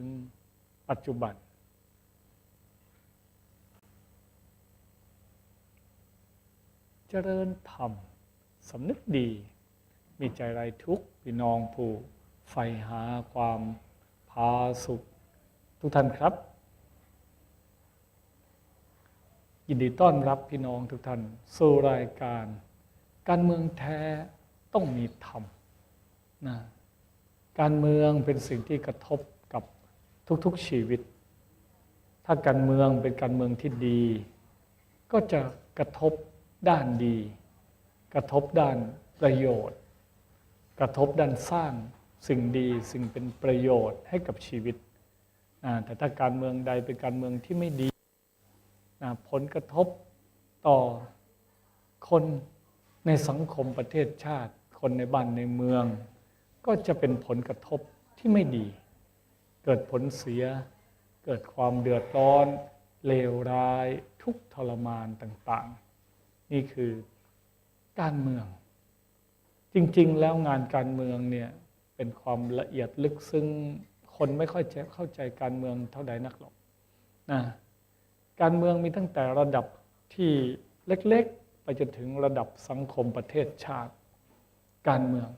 ถึงปัจจุบัน เจริญธรรมสำนึกดี มีใจไรทุกข์พี่น้องผู้ใฝ่หาความพาสุขทุกท่านครับ ยินดีต้อนรับพี่น้องทุกท่าน สู่รายการ การเมืองแท้ต้องมีธรรมนะการเมืองเป็นสิ่งที่กระทบ ทุกๆชีวิต ถ้าการเมืองเป็นการเมืองที่ดี ก็จะกระทบด้านดี กระทบด้านประโยชน์ กระทบด้านสร้างสิ่งดีสิ่งเป็นประโยชน์ให้กับชีวิต แต่ถ้าการเมืองใดเป็นการเมืองที่ไม่ดี ผลกระทบต่อคนในสังคมประเทศชาติ คนในบ้านในเมือง ก็จะเป็นผลกระทบที่ไม่ดี เกิดผลเสีย เกิดความเดือดร้อน เลวร้าย ทุกทรมานต่างๆ นี่คือการเมือง จริงๆ แล้วงานการเมืองเนี่ยเป็นความละเอียดลึกซึ้งคนไม่ค่อยจะเข้าใจการเมืองเท่าใดนักหรอกนะการเมืองมีตั้งแต่ระดับที่เล็กๆ ไปจนถึงระดับสังคมประเทศชาติ การเมือง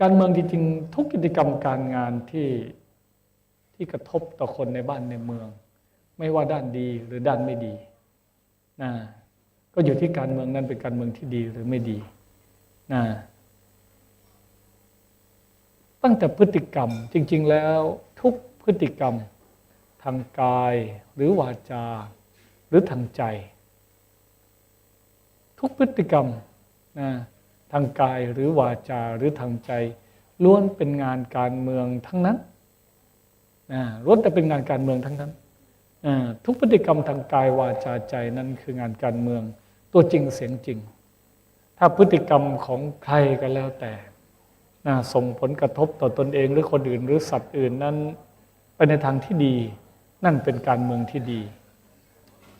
การเมืองจริงๆทุกกิจกรรมการงานที่ ที่กระทบต่อคนในบ้านในเมือง ไม่ว่าด้านดีหรือด้านไม่ดีนะก็อยู่ที่การเมืองนั้นเป็นการเมืองที่ดีหรือไม่ดีนะตั้งแต่พฤติกรรมจริง ๆ แล้วทุกพฤติกรรม ทางกายหรือวาจา หรือทางใจ ทุกพฤติกรรมนะทางกายหรือวาจาหรือทางใจล้วนเป็นงานการเมืองทั้งนั้น นะล้วนแต่เป็นงานการเมืองทั้งนั้นทุกพฤติกรรมทางกายวาจาใจนั้นคืองานการเมือง ตัวจริงเสียงจริง ถ้าพฤติกรรมของใครก็แล้วแต่ส่งผลกระทบต่อตนเองหรือคนอื่นหรือสัตว์อื่นนั้นไปในทางที่ดี นั่นเป็นการเมืองที่ดี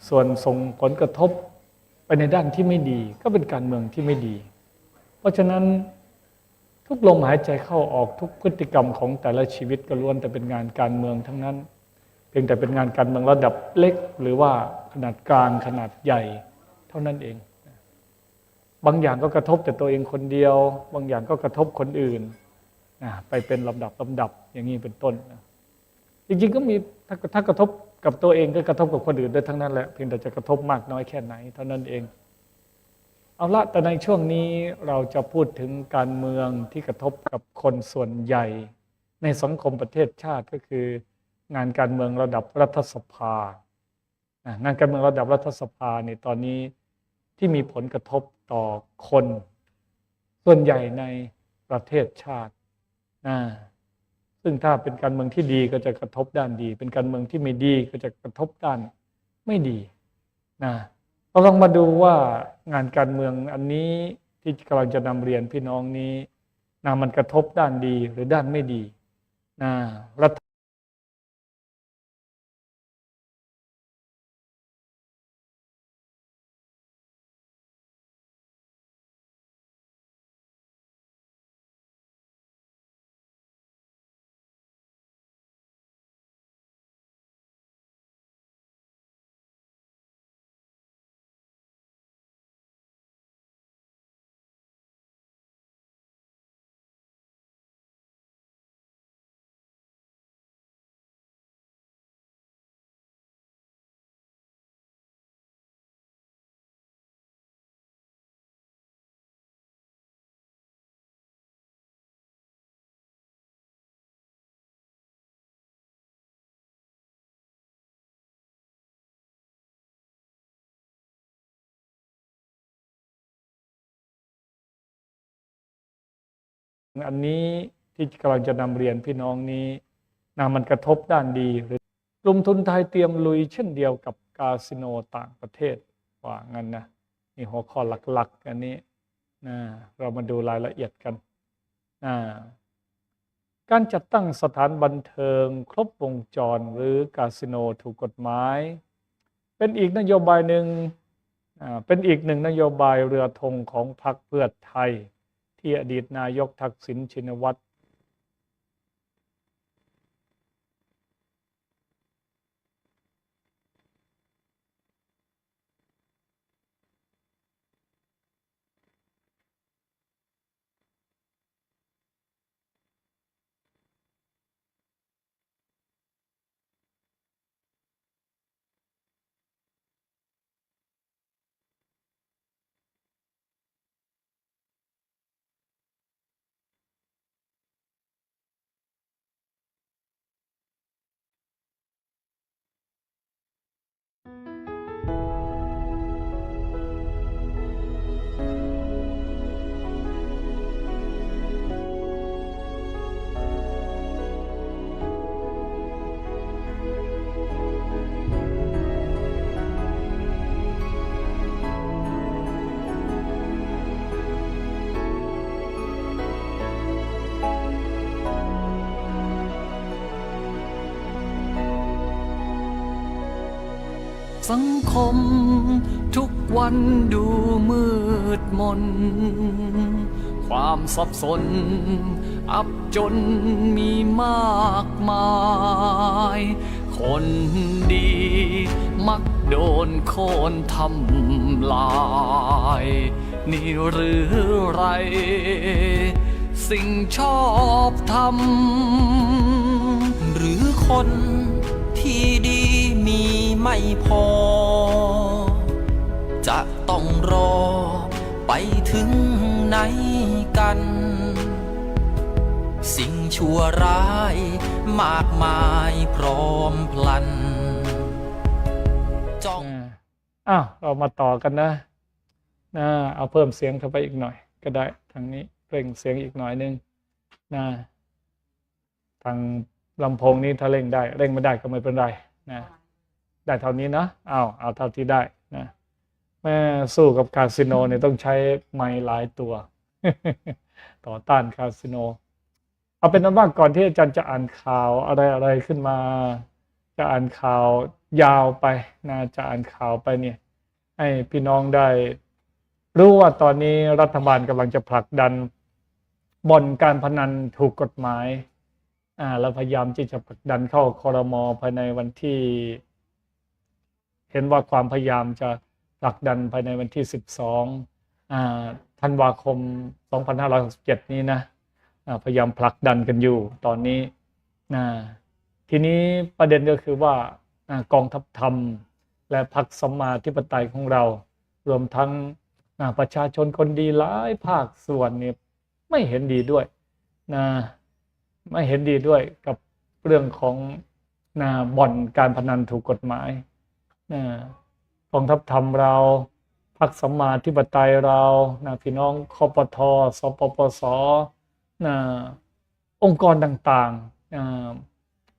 ส่วนส่งผลกระทบไปในด้านที่ไม่ดี ก็เป็นการเมืองที่ไม่ดี เพราะฉะนั้น ทุกลมหายใจเข้าออกทุกพฤติกรรมของแต่ละชีวิตก็ล้วนแต่เป็นงานการเมืองทั้งนั้น เพียงแต่เป็นงานการเมืองระดับเล็ก หรือว่าขนาดกลางขนาดใหญ่เท่านั้นเอง บางอย่างก็กระทบแต่ตัวเองคนเดียว บางอย่างก็กระทบคนอื่นไปเป็นลำดับลำดับอย่างนี้เป็นต้นจริงๆก็มีถ้ากระทบกับตัวเองก็กระทบกับคนอื่นด้วยทั้งนั้นแหละเพียงแต่จะกระทบมากน้อยแค่ไหน เท่านั้นเอง เอาละแต่ในช่วงนี้เราจะพูดถึงการเมืองที่กระทบกับคนส่วนใหญ่ ในสังคมประเทศชาติก็คืองานการเมืองระดับรัฐสภา งานการเมืองระดับรัฐสภาเนี่ยตอนนี้ที่มีผลกระทบต่อคน ส่วนใหญ่ในประเทศชาตินะซึ่งถ้าเป็นการเมืองที่ดีก็จะกระทบด้านดี เป็นการเมืองที่ไม่ดีก็จะกระทบด้านไม่ดีนะ เราลองมาดูว่างานการเมืองอันนี้ที่กำลังจะนำเรียนพี่น้องนี้นะมันกระทบด้านดีหรือด้านไม่ดีนะรัฐ อันนี้ที่กำลังจะนำเรียนพี่น้องนี้นะมันกระทบด้านดีหรือกลุ่มทุนไทยเตรียมลุยเช่นเดียวกับคาสิโนต่างประเทศว่างั้นนะนี่หัวข้อหลักๆ อันนี้นะเรามาดูรายละเอียดกันนะการจัดตั้งสถานบันเทิงครบวงจรหรือคาสิโนถูกกฎหมาย เป็นอีกนโยบายหนึ่งเป็นอีกหนึ่งนโยบายเรือธงของพรรคเพื่อไทย ที่อดีตนายกทักษิณชินวัตร สังคม ทุกวันดูมืดมน ความสับสน อับจนมีมากมาย คนดี มักโดนโคนทำลาย นี่หรือไร สิ่งชอบทำหรือคนที่ดีมี ไม่พอ จะต้องรอไปถึงไหนกัน สิ่งชั่วร้ายมากมายพร้อมพลัน จ้อง อ้าวเรามาต่อกันนะนะเอาเพิ่มเสียงเข้าไปอีกหน่อย ก็ได้ทางนี้เร่งเสียงอีกหน่อยนึงนะทางลำโพงนี้ถ้าเร่งได้ เร่งไม่ได้ก็ไม่เป็นไรนะ ได้เท่านี้นะเอาเอาเท่าที่ได้นะแม่สู้กับคาสิโนเนี่ยต้องใช้ไม้หลายตัว ต่อต้านคาสิโน เอาเป็นนั้นว่าก่อนที่อาจารย์จะอ่านข่าวอะไรอะไรขึ้นมา จะอ่านข่าวยาวไปนะจะอ่านข่าวไปเนี่ย ให้พี่น้องได้รู้ว่าตอนนี้รัฐบาลกำลังจะผลักดันบ่อนการพนันถูกกฎหมาย อ่า แล้วพยายามที่จะผลักดันเข้าคอรมอภายในวันที่ เห็นว่าความพยายามจะผลักดันภายในวันที่ 12ธันวาคม 2567 นี้นะพยายามผลักดันกันอยู่ตอนนี้นะทีนี้ประเด็นก็คือว่ากองทัพธรรม และพรรคสัมมาธิปไตยของเรา รวมทั้งประชาชนคนดีหลายภาคส่วนเนี่ยไม่เห็นดีด้วยนะไม่เห็นดีด้วยกับเรื่องของนะบ่อนการพนันถูกกฎหมาย กองทัพธรรมเราพรรคสัมมาธิปไตยเรานะพี่น้องคอปทสปปสนะองค์กรต่างๆนะ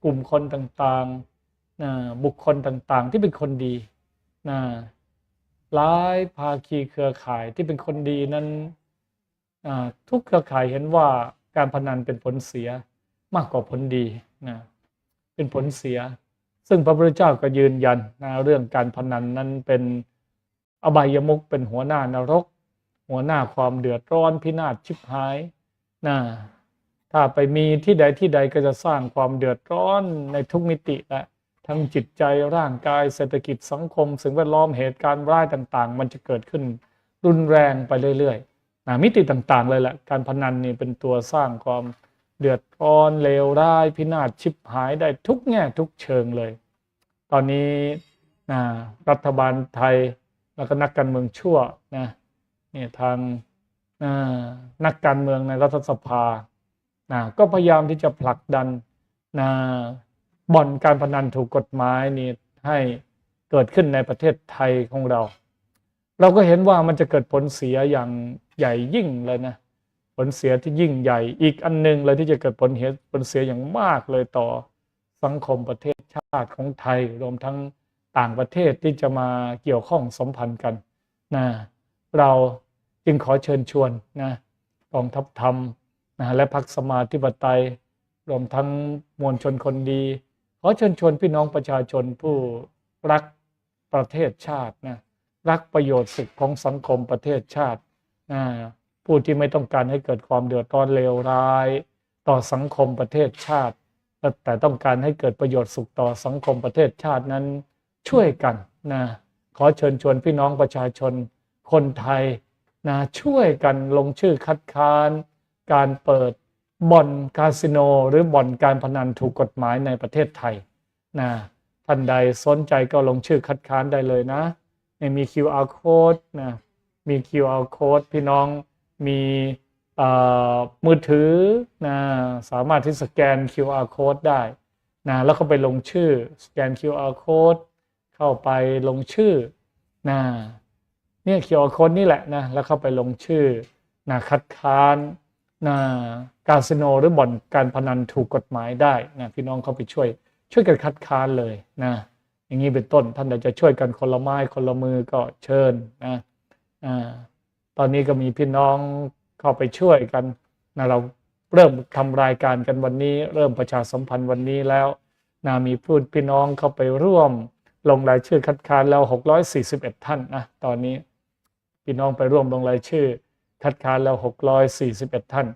กลุ่มคนต่างๆนะบุคคลต่างๆ ที่เป็นคนดีนะหลายภาคีเครือข่ายที่เป็นคนดีนั้นทุกเครือข่ายเห็นว่าการพนันเป็นผลเสียมากกว่าผลดีนะเป็นผลเสีย ซึ่งพระพุทธเจ้าก็ยืนยันนะเรื่องการพนันนั้นเป็นอบายมุกเป็นหัวหน้านรก หัวหน้าความเดือดร้อนพินาศชิบหายนะถ้าไปมีที่ใดที่ใดก็จะสร้างความเดือดร้อนในทุกมิติแหละทั้งจิตใจร่างกายเศรษฐกิจสังคม สิ่งแวดล้อมเหตุการณ์ร้ายต่าง ๆ มันจะเกิดขึ้นรุนแรงไปเรื่อยๆนะมิติต่างๆเลยแหละการพนันนี่เป็นตัวสร้างความ เดือดร้อนเลวร้ายพินาศชิบหายได้ทุกแง่ทุกเชิงเลย ตอนนี้นะรัฐบาลไทยแล้วก็นักการเมืองชั่วนะเนี่ยทางนักการเมืองในรัฐสภานะก็พยายามที่จะผลักดันนะบ่อนการพนันถูกกฎหมายนี่ให้เกิดขึ้นในประเทศไทยของเรา เราก็เห็นว่ามันจะเกิดผลเสียอย่างใหญ่ยิ่งเลยนะ ผลเสียที่ยิ่งใหญ่ อีกอันหนึงเลยที่จะเกิดผลเหตุผลเสียอย่างมากเลยต่อสังคมประเทศชาติของไทยรวมทั้งต่างประเทศที่จะมาเกี่ยวข้องสัมพันธ์กันนะเราจึงขอเชิญชวนนะกองทัพธรรมนะและพรรคสมาธิปไตย รวมทั้งมวลชนคนดี ขอเชิญชวนพี่น้องประชาชนผู้รักประเทศชาตินะรักประโยชน์สุขของสังคมประเทศชาตินะ ผู้ที่ไม่ต้องการให้เกิดความเดือดร้อนเลวร้าย ต่อสังคมประเทศชาติ แต่ต้องการให้เกิดประโยชน์สุขต่อสังคมประเทศชาตินั้นช่วยกันนะขอเชิญชวนพี่น้องประชาชนคนไทยนะช่วยกันลงชื่อคัดค้าน การเปิดบ่อนคาสิโน หรือบ่อนการพนันถูกกฎหมายในประเทศไทยนะท่านใดสนใจก็ลงชื่อคัดค้านได้เลยนะมี QR code นะมี QR code พี่น้อง มีมือถือนะสามารถที่สแกน QR code ได้นะแล้วก็ไปลงชื่อสแกน QR code เข้าไปลงชื่อนะเนี่ย QR code นี่แหละนะแล้วเข้าไปลงชื่อนะคัดค้านนะคาสิโนหรือบ่อนการพนันถูกกฎหมายได้นะพี่น้องเข้าไปช่วย ช่วยกันคัดค้านเลยนะอย่างนี้เป็นต้นท่านใดจะช่วยกันคนละไม้คนละมือก็เชิญนะอ่า ตอนนี้ก็มีพี่น้องเข้าไปช่วยกันนะเราเริ่มทำรายการกันวันนี้ เริ่มประชาสัมพันธ์วันนี้แล้วนะมีพูดพี่น้องเข้าไปร่วม ลงรายชื่อคัดค้านแล้ว 641 ท่านนะตอนนี้พี่น้องไปร่วมลงรายชื่อ คัดค้านแล้ว 641 ท่าน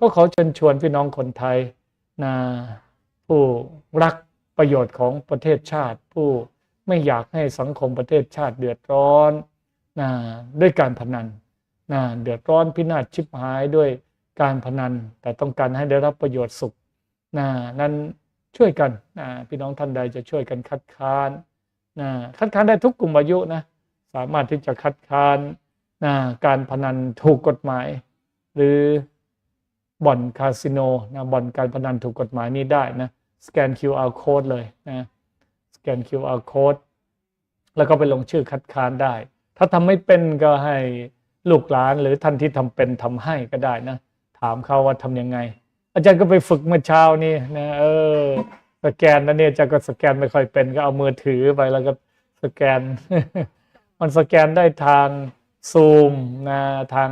ก็ขอเชิญชวนพี่น้องคนไทยนะผู้รักประโยชน์ของประเทศชาติ ผู้ไม่อยากให้สังคมประเทศชาติเดือดร้อนนะด้วยการพนัน นะเดือดร้อนพินาศชิบหายด้วยการพนัน แต่ต้องการให้ได้รับประโยชน์สุขนะนั้นช่วยกันนะพี่น้องท่านใดจะช่วยกันคัดค้านนะคัดค้านได้ทุกกลุ่มอายุนะสามารถที่จะคัดค้านนะการพนันถูกกฎหมาย หรือบ่อนคาสิโนนะบ่อนการพนันถูกกฎหมายนี้ได้นะสแกน QR code เลยนะสแกน QR code แล้วก็ไปลงชื่อคัดค้านได้ ถ้าทำไม่เป็นก็ให้ ลูกหลานหรือท่านที่ทำเป็นทำให้ก็ได้นะ ถามเขาว่าทำยังไง อาจารย์ก็ไปฝึกเมื่อเช้านี่นะเออ สแกนนะเนี่ยอาจารย์ก็สแกนไม่ค่อยเป็นก็เอามือถือไปแล้วก็สแกน มันสแกนได้ทางซูมนะทาง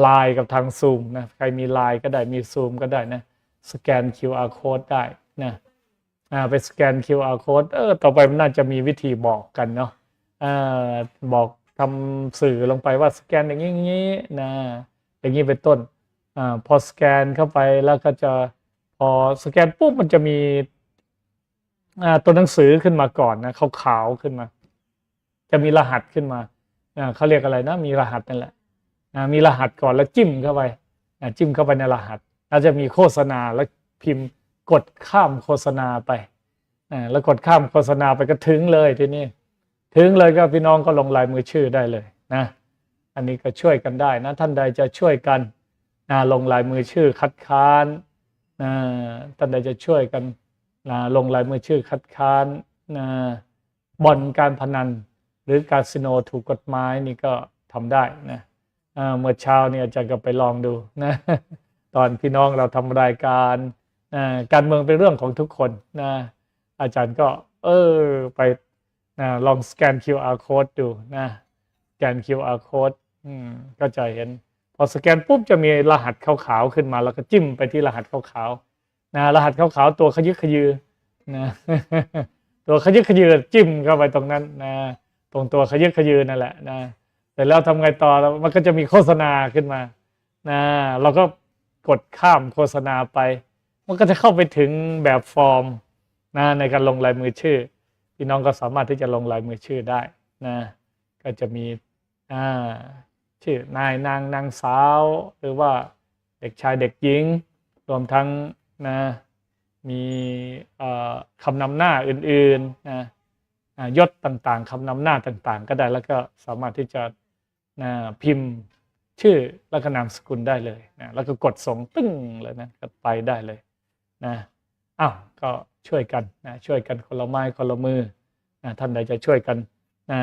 ไลน์กับทางซูมนะใครมีไลน์ก็ได้มีซูมก็ได้นะสแกน QR code ได้นะไปสแกน QR code เออต่อไปมันน่าจะมีวิธีบอกกันเนาะบอก ทำสื่อลงไปว่าสแกนอย่างนี้อย่างนี้นะอย่างนี้เป็นต้นอ่าพอสแกนเข้าไปแล้วก็จะพอสแกนปุ๊บมันจะมีอ่าตัวหนังสือขึ้นมาก่อนนะขาวๆขึ้นมา จะมีรหัสขึ้นมาอ่าเขาเรียกอะไรนะ มีรหัสนั่นแหละอ่ามีรหัสก่อนแล้วจิ้มเข้าไปอ่าจิ้มเข้าไปในรหัสแล้วจะมีโฆษณาแล้วพิมพ์กดข้ามโฆษณาไปอ่าแล้วกดข้ามโฆษณาไปก็ถึงเลยทีนี้ ถึงเลยก็พี่น้องก็ลงลายมือชื่อได้เลยนะ อันนี้ก็ช่วยกันได้นะท่านใดจะช่วยกันนะลงลายมือชื่อคัดค้านนะท่านใดจะช่วยกันนะลงลายมือชื่อคัดค้านนะบ่อนการพนัน หรือคาสิโนถูกกฎหมายนี่ก็ทำได้นะเมื่อเช้าเนี่ยอาจารย์ก็ไปลองดูนะตอนพี่น้องเราทำรายการการเมืองเป็นเรื่องของทุกคนนะอาจารย์ก็ เออไป นะลองสแกน QR code ดูนะสแกน QR code ก็จะเห็น พอสแกนปุ๊บจะมีรหัสขาวๆขึ้นมา แล้วก็จิ้มไปที่รหัสขาวๆนะรหัสขาวๆตัวขยึกขยือนะตัวขยึกขยือจิ้มเข้าไปตรงนั้นนะตรงตัวขยึกขยือนั่นแหละนะเสร็จแล้วทำไงต่อมันก็จะมีโฆษณาขึ้นมานะเราก็กดข้ามโฆษณาไป มันก็จะเข้าไปถึงแบบฟอร์มนะในการลงลายมือชื่อ พี่น้องก็สามารถที่จะลงลายมือชื่อได้นะก็จะมีชื่อนายนางนางสาว หรือว่าเด็กชายเด็กหญิง รวมทั้งนะมีคำนำหน้าอื่นๆนะยศต่างๆคำนำหน้าต่างๆ ก็ได้แล้วก็สามารถที่จะนะพิมพ์ชื่อและก็นามสกุลได้เลยนะแล้วก็กดส่งตึ้งเลยนะก็ไปได้เลยนะอ้าวก็ ช่วยกันนะช่วยกันคนละไม้คนละมือนะท่านใดจะช่วยกันนะ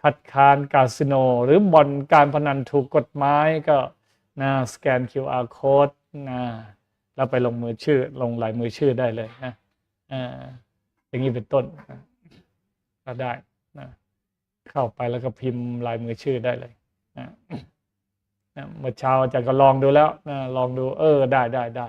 คัดค้านคาสิโน หรือบ่อนการพนันถูกกฎหมายก็นะสแกน QR code นะแล้วไปลงมือชื่อลงลายมือชื่อได้เลยนะอ่าอย่างนี้เป็นต้นนะก็ได้นะเข้าไปแล้วก็พิมพ์ลายมือชื่อได้เลยนะนะเมื่อเช้าอาจารย์ก็ลองดูแล้วนะลองดู เออ ได้ได้ได้